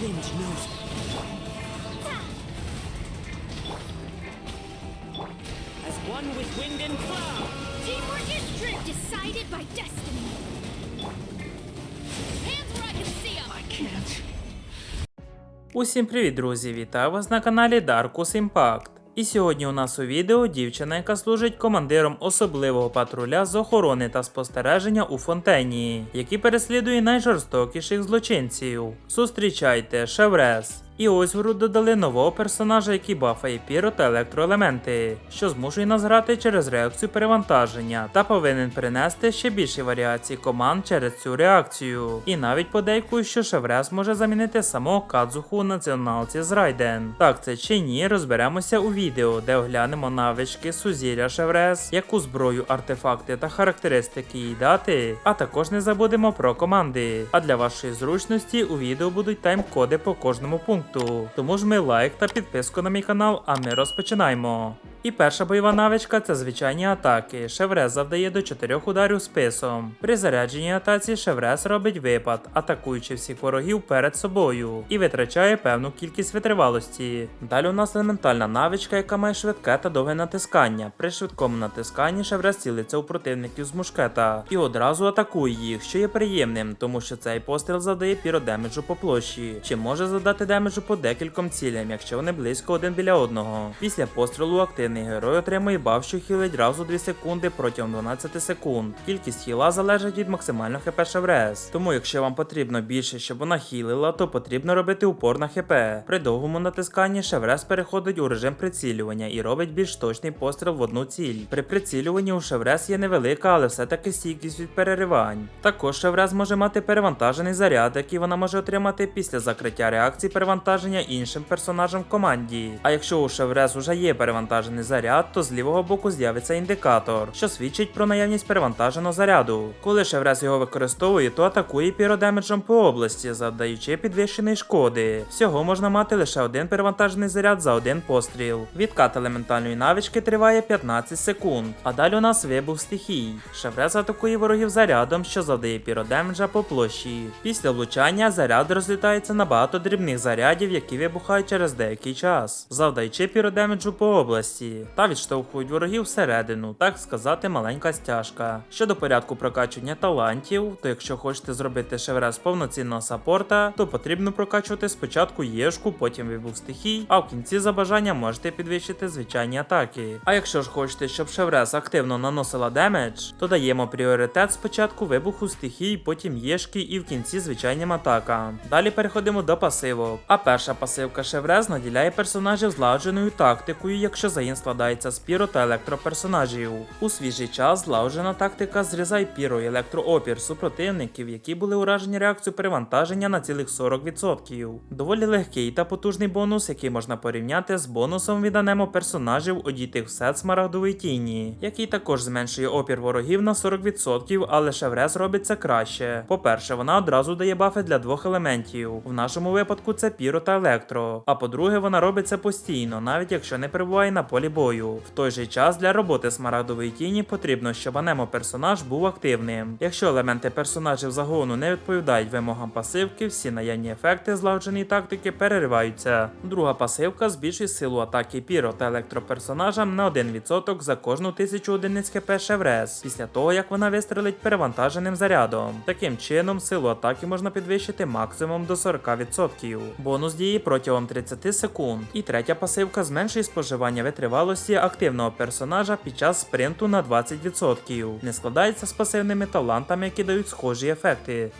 wind knows me. As one with wind and cloud. Teamwork is true. Decided by destiny. Hands where I can see 'em. I can't. Усім привіт, друзі! Вітаю вас на каналі Darkus Impact. І сьогодні у нас у відео дівчина, яка служить командиром особливого патруля з охорони та спостереження у фонтені, який переслідує найжорстокіших злочинців. Зустрічайте Шеврес. І ось гру додали нового персонажа, який бафає піро та електроелементи, що змушує нас грати через реакцію перевантаження, та повинен принести ще більші варіації команд через цю реакцію. І навіть подейкують, що Шеврес може замінити самого Кадзуху у націоналці з Райден. Так це чи ні, розберемося у відео, де оглянемо навички Сузір'я Шеврес, яку зброю, артефакти та характеристики їй дати. А також не забудемо про команди. А для вашої зручності у відео будуть тайм-коди по кожному пункту. Тому жми лайк та підписку на мій канал, а ми розпочинаємо. І перша бойова навичка це звичайні атаки. Шеврес завдає до 4 ударів списом. При зарядженій атаці Шеврес робить випад, атакуючи всіх ворогів перед собою, і витрачає певну кількість витривалості. Далі у нас елементальна навичка, яка має швидке та довге натискання. При швидкому натисканні Шеврес цілиться у противників з мушкета і одразу атакує їх, що є приємним, тому що цей постріл завдає піродемеджу по площі, чи може завдати демеджу по декільком цілям, якщо вони близько один біля одного. Після пострілу активний герой отримує баф, що хілить раз у 2 секунди протягом 12 секунд. Кількість хіла залежить від максимального хп Шеврес. Тому, якщо вам потрібно більше, щоб вона хілила, то потрібно робити упор на хп. При довгому натисканні Шеврес переходить у режим прицілювання і робить більш точний постріл в одну ціль. При прицілюванні у Шеврес є невелика, але все-таки стійкість від переривань. Також Шеврес може мати перевантажений заряд, який вона може отримати після закриття реакції перевантаження іншим персонажем в команді. А якщо у Шеврес уже є перевантажений заряд, то з лівого боку з'явиться індикатор, що свідчить про наявність перевантаженого заряду. Коли Шеврес його використовує, то атакує піродемеджем по області, завдаючи підвищеної шкоди. Всього можна мати лише один перевантажений заряд за один постріл. Відкат елементальної навички триває 15 секунд. А далі у нас вибух стихій. Шеврес атакує ворогів зарядом, що завдає піродемеджа по площі. Після влучання заряд розлітається на багато дрібних зарядів, які вибухають через деякий час, завдаючи піродемеджу по області та відштовхують ворогів всередину, так сказати, маленька стяжка. Щодо порядку прокачування талантів, то якщо хочете зробити шеврес повноцінного саппорта, то потрібно прокачувати спочатку єшку, потім вибух стихій, а в кінці за бажанням можете підвищити звичайні атаки. А якщо ж хочете, щоб шеврес активно наносила демедж, то даємо пріоритет спочатку вибуху стихій, потім єшки і в кінці звичайним атакам. Далі переходимо до пасивок. А перша пасивка шеврес наділяє персонажів злагодженою тактикою, якщо загін складається з піро та електроперсонажів. У свіжий час злагоджена тактика зрізає піро і електроопір супротивників, які були уражені реакцією перевантаження на цілих 40%. Доволі легкий та потужний бонус, який можна порівняти з бонусом від анемо персонажів, одітих в сет тіні, який також зменшує опір ворогів на 40%, але шеврес робить це краще. По-перше, вона одразу дає бафи для двох елементів. В нашому випадку це піро та електро. А по-друге, вона робить це постійно, навіть якщо не перебуває на полі бою. В той же час для роботи смарагдової тіні потрібно, щоб анемо персонаж був активним. Якщо елементи персонажів загону не відповідають вимогам пасивки, всі наявні ефекти злагодженої тактики перериваються. Друга пасивка збільшує силу атаки піро та електроперсонажам на 1% за кожну тисячу одиниць хп Шеврес, після того як вона вистрелить перевантаженим зарядом. Таким чином, силу атаки можна підвищити максимум до 40%. Бонус діє протягом 30 секунд. І третя пасивка зменшує споживання витривалості активного персонажа під час спринту на 20%. Не складається з пасивними талантами, які дають схожі ефекти.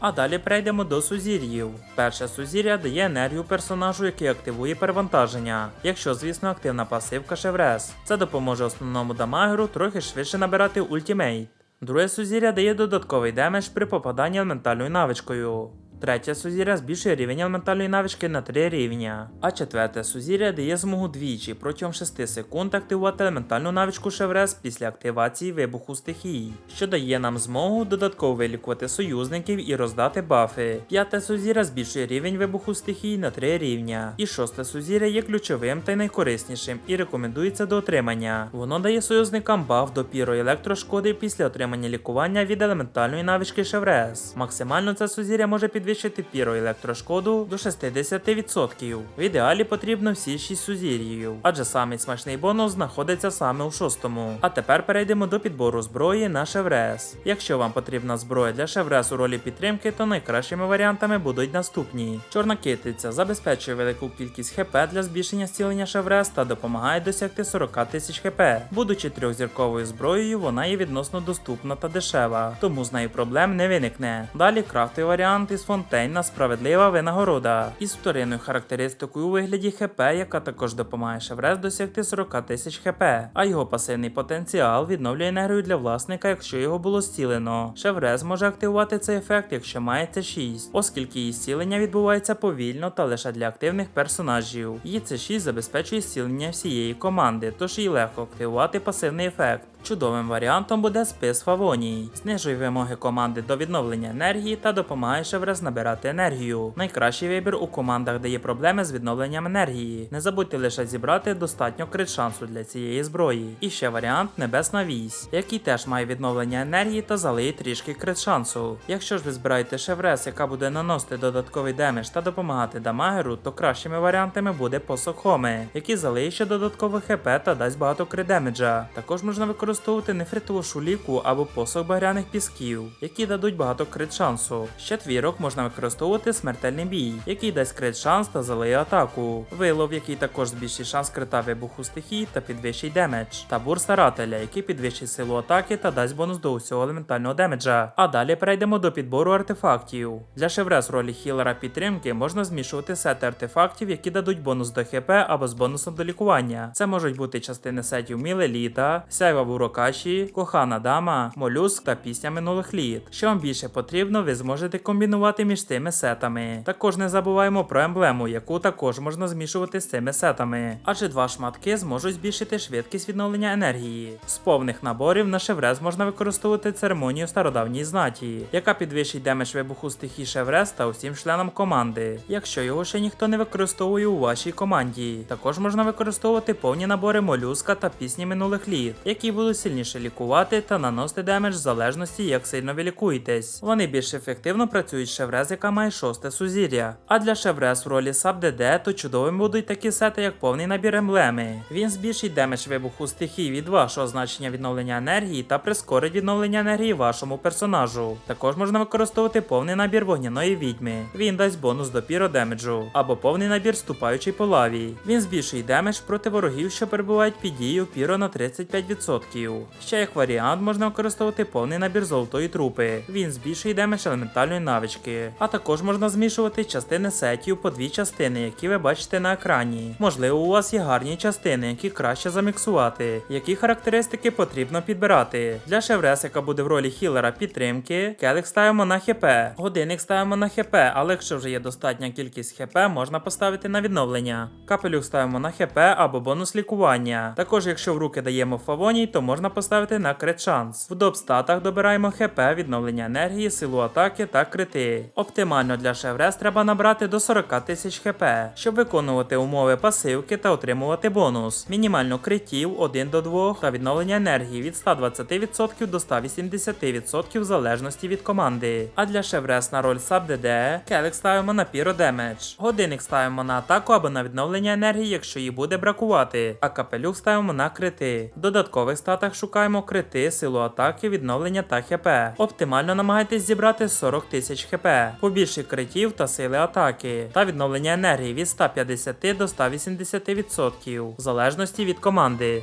А далі перейдемо до сузір'їв. Перше сузір'я дає енергію персонажу, який активує перевантаження, якщо, звісно, активна пасивка Шеврес. Це допоможе основному дамагеру трохи швидше набирати ультімейт. Друге сузір'я дає додатковий демедж при попаданні елементальною навичкою. Третє сузір'я збільшує рівень елементальної навички на 3 рівня. А четверте сузір'я дає змогу двічі протягом 6 секунд активувати елементальну навичку Шеврес після активації вибуху стихій, що дає нам змогу додатково вилікувати союзників і роздати бафи. П'яте сузір'я збільшує рівень вибуху стихій на 3 рівня. І шосте сузір'я є ключовим та й найкориснішим і рекомендується до отримання. Воно дає союзникам баф до піро електрошкоди після отримання лікування від елементальної навички Шеврес. Максимально це сузір'я може підвищити підвищити піроелектрошкоду до 60%. В ідеалі потрібно всі 6 сузір'їв, адже самий смачний бонус знаходиться саме у шостому. А тепер перейдемо до підбору зброї на Шеврес. Якщо вам потрібна зброя для Шеврес у ролі підтримки, то найкращими варіантами будуть наступні. Чорна китиця забезпечує велику кількість ХП для збільшення зцілення Шеврес та допомагає досягти 40 тисяч ХП. Будучи трьохзірковою зброєю, вона є відносно доступна та дешева, тому з нею проблем не виникне. Далі крафтовий варіант із фонтейна справедлива винагорода із вторинною характеристикою у вигляді ХП, яка також допомагає Шеврес досягти 40 тисяч ХП, а його пасивний потенціал відновлює енергію для власника, якщо його було зцілено. Шеврес може активувати цей ефект, якщо мається 6, оскільки її зцілення відбувається повільно та лише для активних персонажів. Її це 6 забезпечує зцілення всієї команди, тож їй легко активувати пасивний ефект. Чудовим варіантом буде спис Фавоній. Знижує вимоги команди до відновлення енергії та допомагає Шеврес набирати енергію. Найкращий вибір у командах, де є проблеми з відновленням енергії. Не забудьте лише зібрати достатньо крит шансу для цієї зброї. І ще варіант Небесна Вісь, який теж має відновлення енергії та залиє трішки крит шансу. Якщо ж ви збираєте Шеврес, яка буде наносити додатковий демедж та допомагати дамагеру, то кращими варіантами буде посох Хоми, який залиє ще додаткове хп та дасть багато крит демеджа. Також можна використовувати нефритову шуліку або посох багряних пісків, які дадуть багато крит шансу. З четвірок можна використовувати смертельний бій, який дасть крит шанс та залиє атаку. Вилов, який також збільшить шанс крита вибуху стихій та підвищить демедж. Табур старателя, який підвищить силу атаки та дасть бонус до усього елементального демеджа. А далі перейдемо до підбору артефактів. Для Шеврес ролі хілера підтримки можна змішувати сети артефактів, які дадуть бонус до ХП або з бонусом до лікування. Це можуть бути частини сетів Мілеліта, Сяйва Вурокаші, Кохана Дама, Молюск та пісня минулих літ. Що вам більше потрібно, ви зможете комбінувати між цими сетами. Також не забуваємо про емблему, яку також можна змішувати з цими сетами, адже два шматки зможуть збільшити швидкість відновлення енергії. З повних наборів на Шеврес можна використовувати церемонію стародавньої знаті, яка підвищить демедж вибуху стихій Шеврес та усім членам команди, якщо його ще ніхто не використовує у вашій команді. Також можна використовувати повні набори молюска та пісні минулих літ, які будуть сильніше лікувати та наносити демедж в залежності, як сильно ви лікуєтесь. Вони більш ефективно працюють з Шеврес, яка має шосте сузір'я. А для Шеврес в ролі Саб ДД то чудовим будуть такі сети, як повний набір емблеми. Він збільшить демедж вибуху стихій від вашого значення відновлення енергії та прискорить відновлення енергії вашому персонажу. Також можна використовувати повний набір вогняної відьми. Він дасть бонус до піродемеджу, або повний набір ступаючий по лаві. Він збільшує демедж проти ворогів, що перебувають під дією піро на 35%. Ще як варіант можна використовувати повний набір золотої трупи. Він збільшує демедж елементальної навички. А також можна змішувати частини сетів по дві частини, які ви бачите на екрані. Можливо, у вас є гарні частини, які краще заміксувати. Які характеристики потрібно підбирати. Для Шеврес, яка буде в ролі хілера підтримки, келих ставимо на ХП, годинник ставимо на ХП, але якщо вже є достатня кількість ХП, можна поставити на відновлення. Капелюх ставимо на ХП або бонус лікування. Також, якщо в руки даємо фавоній, то можна поставити на крит шанс. В доп-статах добираємо ХП, відновлення енергії, силу атаки та крити. Оптимально для Шеврес треба набрати до 40 тисяч ХП, щоб виконувати умови пасивки та отримувати бонус. Мінімально критів 1 до 2 та відновлення енергії від 120% до 180% в залежності від команди. А для Шеврес на роль Саб ДД келик ставимо на піро демедж. Годинник ставимо на атаку або на відновлення енергії, якщо її буде бракувати. А капелюх ставимо на крити. Додаткових статах шукаємо крити, силу атаки, відновлення та ХП. Оптимально намагайтесь зібрати 40 тисяч ХП, побільше критів та сили атаки, та відновлення енергії від 150 до 180% в залежності від команди.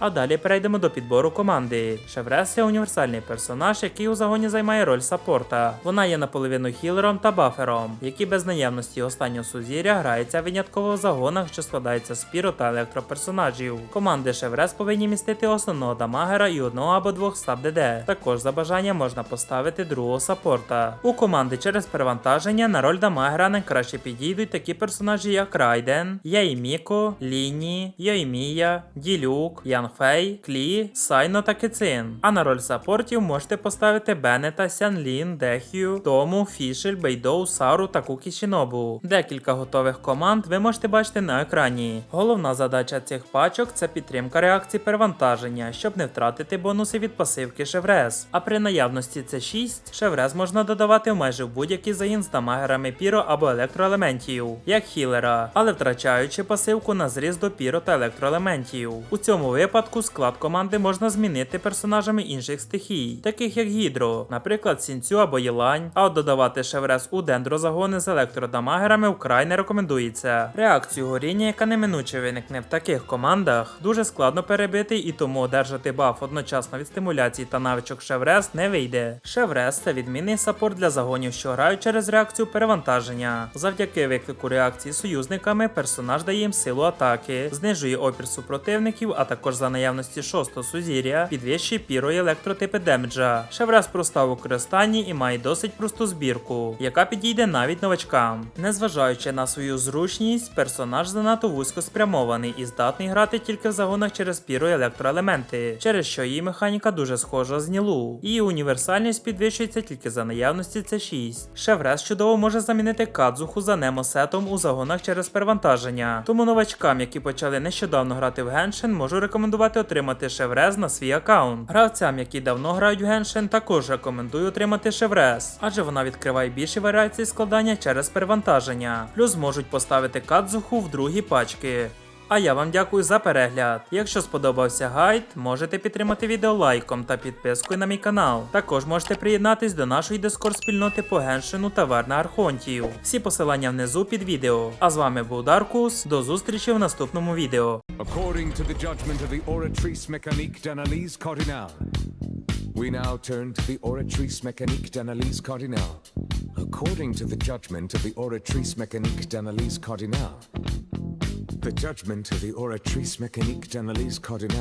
А далі перейдемо до підбору команди. Шеврес є універсальний персонаж, який у загоні займає роль саппорта. Вона є наполовину хілером та бафером, які без наявності останнього сузір'я граються винятково в загонах, що складаються з піро та електроперсонажів. Команди Шеврес повинні містити основного дамагера і одного або двох стаб ДД. Також за бажанням можна поставити другого саппорта. У команди через перевантаження на роль дамагера найкраще підійдуть такі персонажі, як Райден, Яйміко, Ліні, Йоймія, Ділюк, Ян Фей, Клі, Сайно та Кицин. А на роль саппортів можете поставити Беннета, Сянлін, Дехію, Тому, Фішель, Бейдоу, Сару та Кукі Шінобу. Декілька готових команд ви можете бачити на екрані. Головна задача цих пачок це підтримка реакції перевантаження, щоб не втратити бонуси від пасивки Шеврез. А при наявності C6 Шеврез можна додавати майже будь-який загін з дамагерами піро або електроелементів, як хілера, але втрачаючи пасивку на зріз до піро та електроелементів. У цьому випадку склад команди можна змінити персонажами інших стихій, таких як Гідро, наприклад, Сінцю або Єлань, а от додавати Шеврез у дендрозагони з електродамагерами вкрай не рекомендується. Реакцію горіння, яка неминуче виникне в таких командах, дуже складно перебити і тому одержати баф одночасно від стимуляції та навичок Шеврез не вийде. Шеврез це відмінний саппорт для загонів, що грають через реакцію перевантаження. Завдяки виклику реакції союзниками персонаж дає їм силу атаки, знижує опір супротивників, а також за наявності шостого сузір'я підвищує піро електротипи демеджа. Шеврез проста в використанні і має досить просту збірку, яка підійде навіть новачкам. Незважаючи на свою зручність, персонаж занадто вузько спрямований і здатний грати тільки в загонах через піро електроелементи, через що її механіка дуже схожа з Нілу. Її універсальність підвищується тільки за наявності C6. Шеврез чудово може замінити кадзуху за немосетом у загонах через перевантаження. Тому новачкам, які почали нещодавно грати в Геншин, можу рекомендувати отримати Шеврез на свій аккаунт. Гравцям, які давно грають в Геншин, також рекомендую отримати Шеврез, адже вона відкриває більші варіації складання через перевантаження. Плюс можуть поставити кадзуху в другі пачки. А я вам дякую за перегляд. Якщо сподобався гайд, можете підтримати відео лайком та підпискою на мій канал. Також можете приєднатись до нашої дискорд спільноти по геншину Таверна Архонтів. Всі посилання внизу під відео. А з вами був Даркус. До зустрічі в наступному відео. According to the judgment of the oratrice mécanique d'analyse cardinale, we now turn to the oratrice mécanique d'analyse cardinale. According to the judgment of the oratrice mécanique d'analyse cardinale, the judgment of the oratrice mécanique d'analyse cardinale.